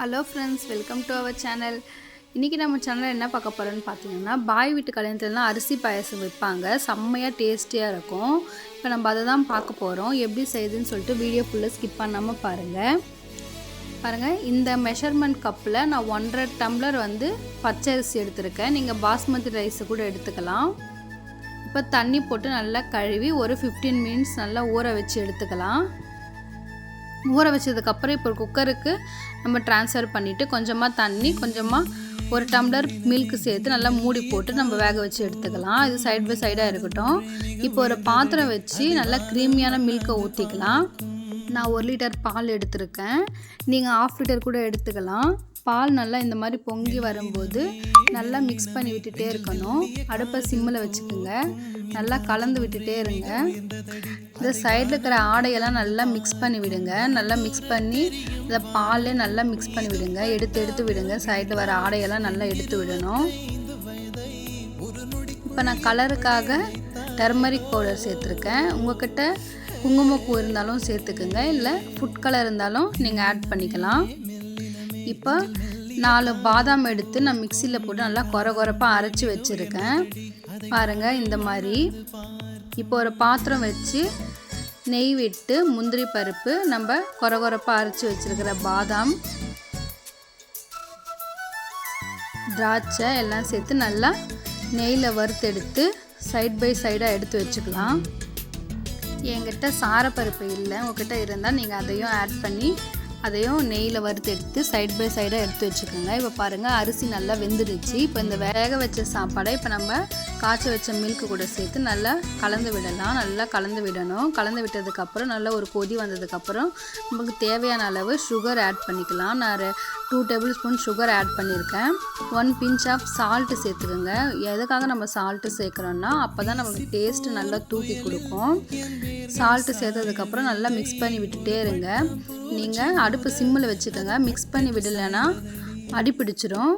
Hello friends welcome to our channel இன்றைக்கி நம்ம சேனலில் என்ன பார்க்க போகிறோன்னு பார்த்தீங்கன்னா பாய் வீட்டு கல்யாணத்துலலாம் அரிசி பாயசம் வைப்பாங்க. செம்மையாக டேஸ்டியாக இருக்கும். இப்போ நம்ம அதை தான் பார்க்க போகிறோம் எப்படி செய்யுதுன்னு சொல்லிட்டு வீடியோ ஃபுல்லாக ஸ்கிப் பண்ணாமல் பாருங்கள் பாருங்கள் இந்த மெஷர்மெண்ட் கப்பில் நான் ஒன்றரை டம்ளர் வந்து பச்சை அரிசி எடுத்திருக்கேன். நீங்கள் பாஸ்மதி ரைஸை கூட எடுத்துக்கலாம். இப்போ தண்ணி போட்டு நல்லா கழுவி ஒரு ஃபிஃப்டீன் மினிட்ஸ் நல்லா ஊற வச்சு எடுத்துக்கலாம். ஊற வச்சதுக்கப்புறம் இப்போ குக்கருக்கு நம்ம ட்ரான்ஸ்ஃபர் பண்ணிவிட்டு கொஞ்சமாக தண்ணி கொஞ்சமாக ஒரு டம்ளர் மில்க் சேர்த்து நல்லா மூடி போட்டு நம்ம வேக வச்சு எடுத்துக்கலாம். இது சைட் பை சைடாக இருக்கட்டும். இப்போ ஒரு பாத்திரம் வச்சு நல்லா க்ரீமியான மில்கை ஊற்றிக்கலாம் நான் ஒரு லிட்டர் பால் எடுத்திருக்கேன். நீங்கள் ஆஃப் லிட்டர் கூட எடுத்துக்கலாம். பால் நல்லா இந்த மாதிரி பொங்கி வரும்போது நல்லா மிக்ஸ் பண்ணி விட்டுட்டே இருக்கணும். அடுப்பை சிம்மில் வச்சுக்கோங்க. நல்லா கலந்து விட்டுட்டே இருங்க. இந்த சைடில் இருக்கிற ஆடையெல்லாம் நல்லா மிக்ஸ் பண்ணி விடுங்க. நல்லா மிக்ஸ் பண்ணி இந்த பாலே நல்லா மிக்ஸ் பண்ணி விடுங்க. எடுத்து எடுத்து விடுங்க. சைடில் வர ஆடையெல்லாம் நல்லா எடுத்து விடணும். இப்போ நான் கலருக்காக டர்மரிக் பவுடர் சேர்த்துருக்கேன். உங்கள்கிட்ட குங்குமப்பூ இருந்தாலும் சேர்த்துக்குங்க. இல்லை ஃபுட் கலர் இருந்தாலும் நீங்கள் ஆட் பண்ணிக்கலாம். இப்போ நாலு பாதாம் எடுத்து நான் மிக்சியில் போட்டு நல்லா குறை குறைப்பாக அரைச்சி வச்சுருக்கேன். பாருங்கள் இந்த மாதிரி. இப்போ ஒரு பாத்திரம் வச்சு நெய் விட்டு முந்திரி பருப்பு நம்ம குறை குறைப்பாக அரைச்சி வச்சுருக்கிற பாதாம் திராட்சை எல்லாம் சேர்த்து நல்லா நெய்யில் வறுத்தெடுத்து சைட் பை சைடாக எடுத்து வச்சுக்கலாம். என்கிட்ட சாரப்பருப்பு இல்லை உங்ககிட்ட இருந்தால் நீங்கள் அதையும் ஆட் பண்ணி அதையும் நெய்யில் வறுத்து எடுத்து சைட் பை சைடாக எடுத்து வச்சுக்கோங்க. இப்போ பாருங்கள் அரிசி நல்லா வெந்துடுச்சு. இப்போ இந்த வேக வச்ச சாப்பாடை இப்போ நம்ம காய்ச்ச வச்ச மில்க்கு கூட சேர்த்து நல்லா கலந்து விடலாம். நல்லா கலந்து விடணும். கலந்து விட்டதுக்கப்புறம் நல்லா ஒரு கொதி வந்ததுக்கப்புறம் நமக்கு தேவையான அளவு சுகர் ஆட் பண்ணிக்கலாம். நான் two table spoon sugar add பண்ணியிருக்கேன் ஒன் பிஞ்ச் ஆஃப் சால்ட்டு சேர்த்துக்கோங்க. எதுக்காக நம்ம சால்ட்டு சேர்க்குறோன்னா அப்போ தான் நமக்கு டேஸ்ட்டு நல்லா தூக்கி கொடுக்கும். சால்ட்டு சேர்த்ததுக்கப்புறம் நல்லா மிக்ஸ் பண்ணி விட்டுட்டே இருங்க. நீங்கள் அடுப்பு சிம்மில் வச்சுக்கோங்க. மிக்ஸ் பண்ணி விடலைன்னா அடி பிடிச்சிரும்.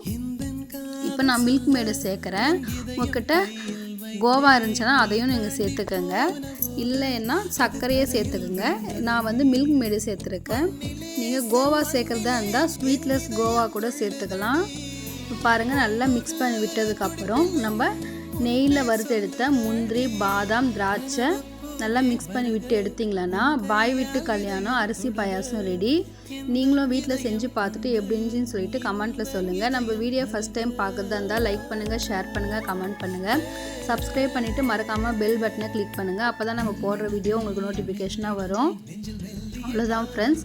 இப்போ நான் மில்க் மேடு சேர்க்குறேன். உங்ககிட்ட கோவா இருந்துச்சுன்னா அதையும் நீங்கள் சேர்த்துக்கோங்க. இல்லைன்னா சர்க்கரையே சேர்த்துக்கோங்க. நான் வந்து மில்க் மேடு சேர்த்துருக்கேன். நீங்கள் கோவா சேர்க்குறதா இருந்தால் ஸ்வீட்லெஸ் கோவா கூட சேர்த்துக்கலாம். இப்போ பாருங்கள் நல்லா மிக்ஸ் பண்ணி விட்டதுக்கப்புறம் நம்ம நெய்யில் வறுத்தெடுத்த முந்திரி பாதாம் திராட்சை நல்லா மிக்ஸ் பண்ணி விட்டு எடுத்திங்களன்னா பாய் விட்டு கல்யாணம் அரிசி பாயாசம் ரெடி நீங்களும் வீட்டில் செஞ்சு பார்த்துட்டு எப்படின்னு சொல்லிட்டு கமெண்ட்டில் சொல்லுங்கள் நம்ம வீடியோ ஃபஸ்ட் டைம் பார்க்குறதா இருந்தால் லைக் பண்ணுங்கள் ஷேர் பண்ணுங்கள் கமெண்ட் பண்ணுங்கள் சப்ஸ்கிரைப் பண்ணிவிட்டு மறக்காமல் பெல் பட்டனை கிளிக் பண்ணுங்கள் அப்போ தான் நம்ம போடுற வீடியோ உங்களுக்கு நோட்டிஃபிகேஷனாக வரும். அவ்வளோதான் ஃப்ரெண்ட்ஸ்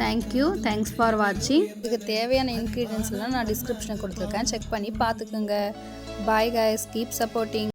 தேங்க்யூ தேங்க்ஸ் ஃபார் வாட்சிங் இதுக்கு தேவையான இன்க்ரீடியன்ஸ்லாம் நான் டிஸ்கிரிப்ஷனில் கொடுத்துருக்கேன். செக் பண்ணி பார்த்துக்குங்க. Bye guys keep supporting